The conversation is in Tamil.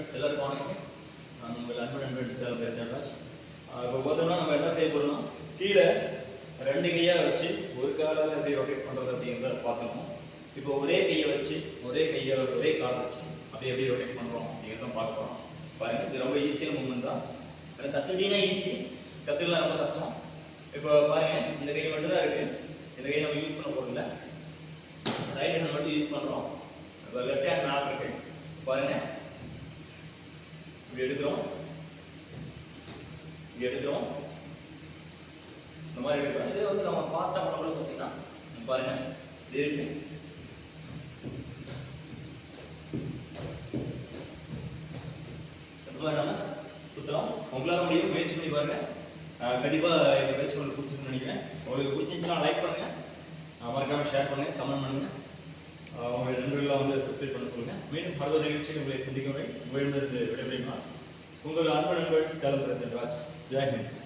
ஃப்ரெண்ட்ஸ் எல்லாருக்கும் வணக்கம் நான் உங்கள் அன்பு நண்பன் சேலம் பேர்தராஜ் இப்போ பார்த்தோம்னா நம்ம என்ன செய்ய போகிறோம்னா கீழே ரெண்டு கையாக வச்சு ஒரு காலால் எப்படி ரொட்டேட் பண்ணுறது அப்படிங்கிறத பார்க்கணும் இப்போ ஒரே கையை வச்சு ஒரே கையை ஒரே கால் வச்சு அப்படி எப்படி ரொட்டேட் பண்ணுறோம் அப்படிங்கிறத பார்க்க போகிறோம் பாருங்க இது ரொம்ப ஈஸியான மூமெண்ட் தான். எனக்கு கற்றுக்கிட்டீங்கன்னா ஈஸி கற்றுக்கலாம் ரொம்ப கஷ்டம். இப்போ பாருங்க இந்த கை மட்டும் தான் இருக்குது இந்த கையை நம்ம யூஸ் பண்ண போகிறதில்ல ரைட் ஹேண்ட் மட்டும் யூஸ் பண்ணுறோம் இப்போ லெஃப்ட் ஹேண்ட் மேலே இருக்கு. பாருங்க எடுக்கிறோம். இப்படி எடுக்கிறோம். இந்த மாதிரி எடுக்கிறோம். இது வந்து நம்ம ஃபாஸ்ட்டாக பண்ணும்போது பார்த்தீங்கன்னா பாருங்கள் பாருங்க. இது இருக்கு. மாதிரி நம்ம சுற்றுறோம் உங்களால முடியும். முயற்சி பண்ணி பாருங்க. கண்டிப்பாக இந்த பயிற்சி உங்களுக்கு பிடிச்சிருக்குன்னு நினைக்கிறேன். உங்களுக்கு பிடிச்சிருந்துச்சுன்னா லைக் பண்ணுங்கள் மறக்காமல் ஷேர் பண்ணுங்கள் கமெண்ட் பண்ணுங்கள் உங்களுக்கு வந்து சப்ஸ்கிரைப் பண்ண சொல்லுங்க. மீண்டும் அடுத்த நிகழ்ச்சியில் உங்களை சந்திக்கும் வரை உங்களிடமிருந்து விடைபெறுமா உங்கள் அன்பு நண்பர் சேலம் ராஜ். ஜெயஹிந்த்